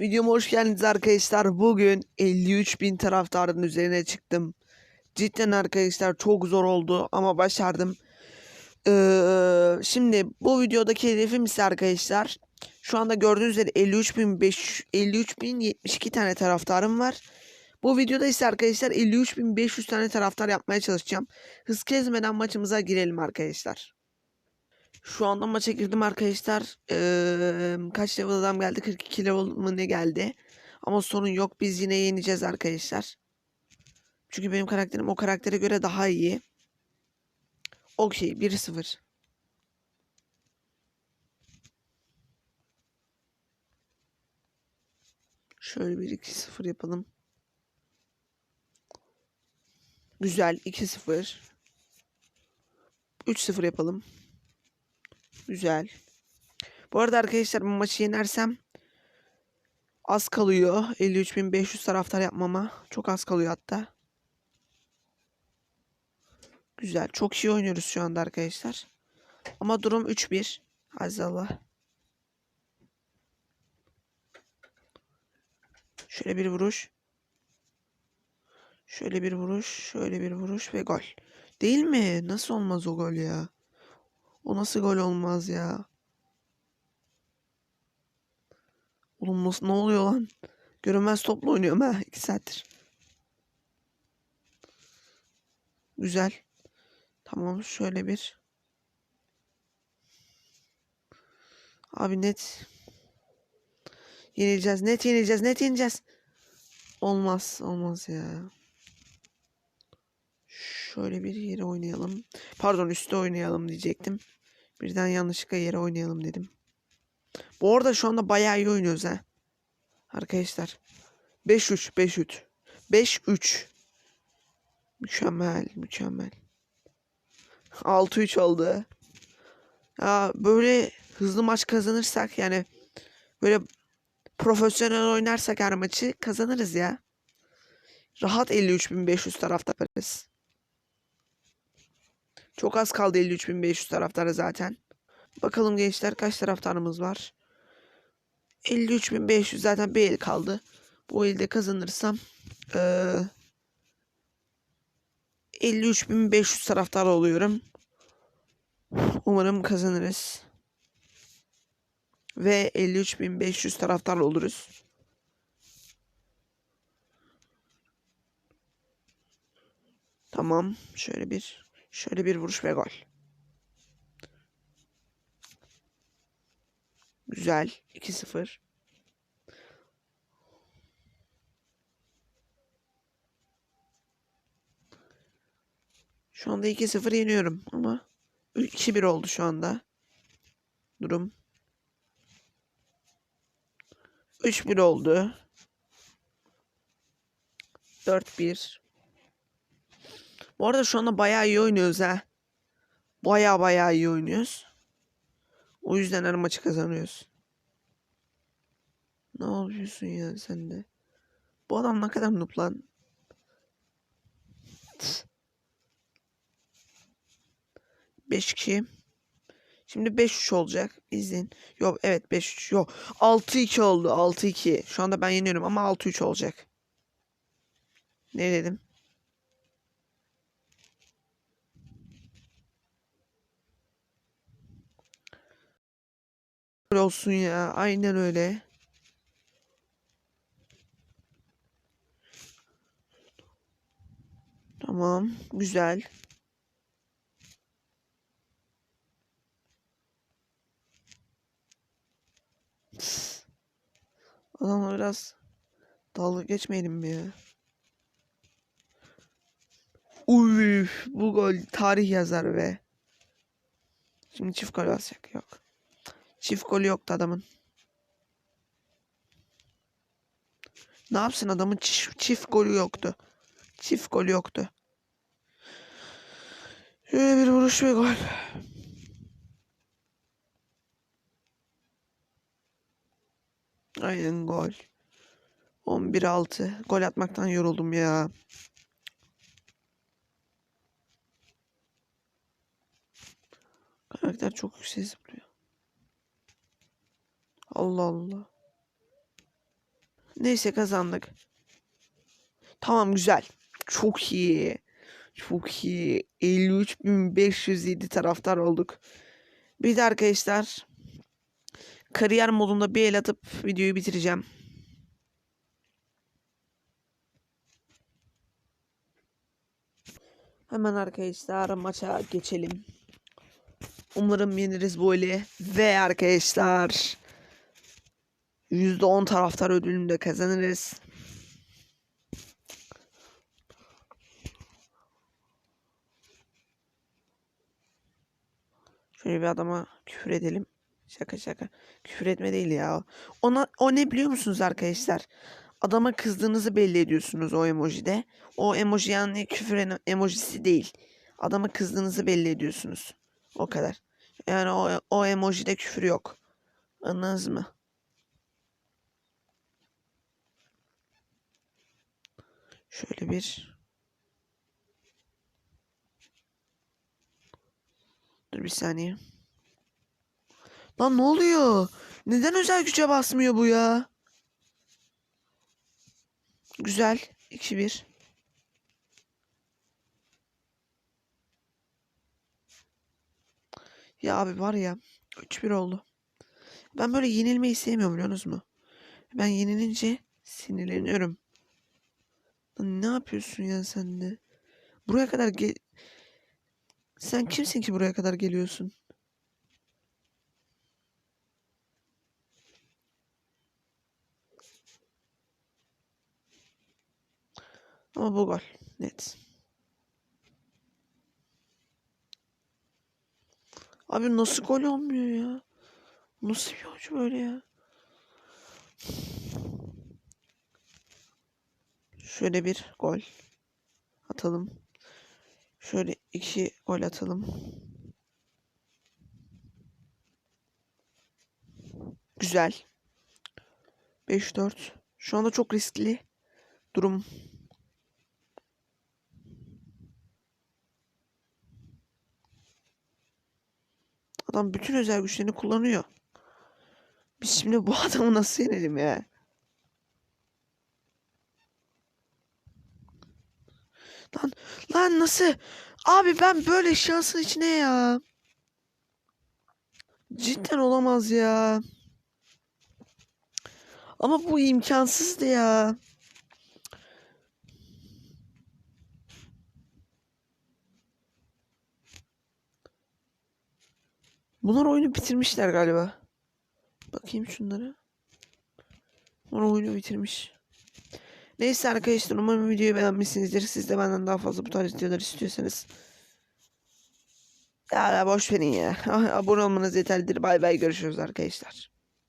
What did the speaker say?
Videoma hoş geldiniz arkadaşlar. Bugün 53 bin taraftarın üzerine çıktım. Cidden arkadaşlar çok zor oldu ama başardım. Ee, şimdi bu videodaki hedefim ise arkadaşlar şu anda gördüğünüz üzere 53 bin 53 bin 72 tane taraftarım var. Bu videoda ise arkadaşlar 53 bin 500 tane taraftar yapmaya çalışacağım. Hız kesmeden maçımıza girelim arkadaşlar. Şu anda maça girdim arkadaşlar. Ee, kaç level adam geldi? 42 level mı ne geldi? Ama sorun yok. Biz yine yeneceğiz arkadaşlar. Çünkü benim karakterim o karaktere göre daha iyi. Okey 1-0. Şöyle bir 2-0 yapalım. Güzel 2-0. 3-0 yapalım. Güzel. Bu arada arkadaşlar bu maçı yenersem az kalıyor. 53.500 taraftar yapmama. Çok az kalıyor hatta. Güzel. Çok iyi oynuyoruz şu anda arkadaşlar. Ama durum 3-1. Azallah. Şöyle bir vuruş. Şöyle bir vuruş. Şöyle bir vuruş ve gol. Değil mi? Nasıl olmaz o gol ya? O nasıl gol olmaz ya? Oğlum nasıl, ne oluyor lan? Görünmez topla oynuyorum ha. 2 saattir. Güzel. Tamam şöyle bir. Abi net. Yenileceğiz. Net yenileceğiz. Net yenileceğiz. Olmaz. Olmaz ya. Şöyle bir yere oynayalım. Pardon üstte oynayalım diyecektim. Birden yanlışlıkla yere oynayalım dedim. Bu arada şu anda bayağı iyi oynuyoruz ha. Arkadaşlar. 5-3 5-3. 5-3. Mükemmel mükemmel. 6-3 oldu. Ya böyle hızlı maç kazanırsak yani böyle profesyonel oynarsak her maçı kazanırız ya. Rahat 53.500 taraftarız. Çok az kaldı 53.500 taraftara zaten. Bakalım gençler kaç taraftarımız var. 53.500 zaten bir el kaldı. Bu elde kazanırsam eee 53.500 taraftar oluyorum. Umarım kazanırız. Ve 53.500 taraftar oluruz. Tamam. Şöyle bir şöyle bir vuruş ve gol. Güzel. 2-0. Şu anda 2-0 yeniyorum ama 2-1 oldu şu anda. Durum. 3-1 oldu. 4-1. Bu arada şu anda bayağı iyi oynuyoruz ha. Bayağı bayağı iyi oynuyoruz. O yüzden her maçı kazanıyoruz. Ne yapıyorsun ya sen de? Bu adam ne kadar noob lan. Beş kişi. Şimdi 5-3 olacak. İzleyin. Yok evet 5-3. Yok 6-2 oldu. 6-2. Şu anda ben yeniyorum ama 6-3 olacak. Ne dedim? Olsun ya. Aynen öyle. Tamam. Güzel. Adamla biraz dalga geçmeyelim mi ya? Uy, bu gol tarih yazar be. Şimdi çift gol basacak. Yok. Çift golü yoktu adamın. Ne yapsın adamın çift, çift golü yoktu. Çift golü yoktu. Şöyle bir vuruş ve gol. Aynen gol. 11-6. Gol atmaktan yoruldum ya. Karakter çok yüksek zıplıyor. Allah Allah. Neyse kazandık. Tamam güzel. Çok iyi. Çok iyi. 53.507 taraftar olduk. Bir de arkadaşlar kariyer modunda bir el atıp videoyu bitireceğim. Hemen arkadaşlar maça geçelim. Umarım yeniriz böyle. Ve arkadaşlar %10 taraftar ödülünü de kazanırız. Şöyle bir adama küfür edelim. Şaka şaka. Küfür etme değil ya. Ona o ne biliyor musunuz arkadaşlar? Adama kızdığınızı belli ediyorsunuz o emojide. O emoji yani küfür emojisi değil. Adama kızdığınızı belli ediyorsunuz. O kadar. Yani o, o emojide küfür yok. Anladınız mı? Şöyle bir Dur bir saniye. Lan ne oluyor? Neden özel güce basmıyor bu ya? Güzel. 2-1. Ya abi var ya 3-1 oldu. Ben böyle yenilmeyi sevmiyorum biliyorsunuz mu? Ben yenilince sinirleniyorum. Lan ne yapıyorsun ya sen de? Buraya kadar gel... Sen kimsin ki buraya kadar geliyorsun? Ama bu gol. Net. Abi nasıl gol olmuyor ya? Nasıl bir oyuncu böyle ya? Şöyle bir gol atalım. Şöyle iki gol atalım. Güzel. 5-4. Şu anda çok riskli durum. Adam bütün özel güçlerini kullanıyor. Biz şimdi bu adamı nasıl yenelim ya? Lan lan nasıl? Abi ben böyle şansın içine ya. Cidden olamaz ya. Ama bu imkansızdı ya. Bunlar oyunu bitirmişler galiba. Bakayım şunlara. Bunlar oyunu bitirmiş. Neyse arkadaşlar umarım videoyu beğenmişsinizdir. Siz de benden daha fazla bu tarz videolar istiyorsanız. Ya, boş verin ya. Abone olmanız yeterlidir. Bay bay görüşürüz arkadaşlar.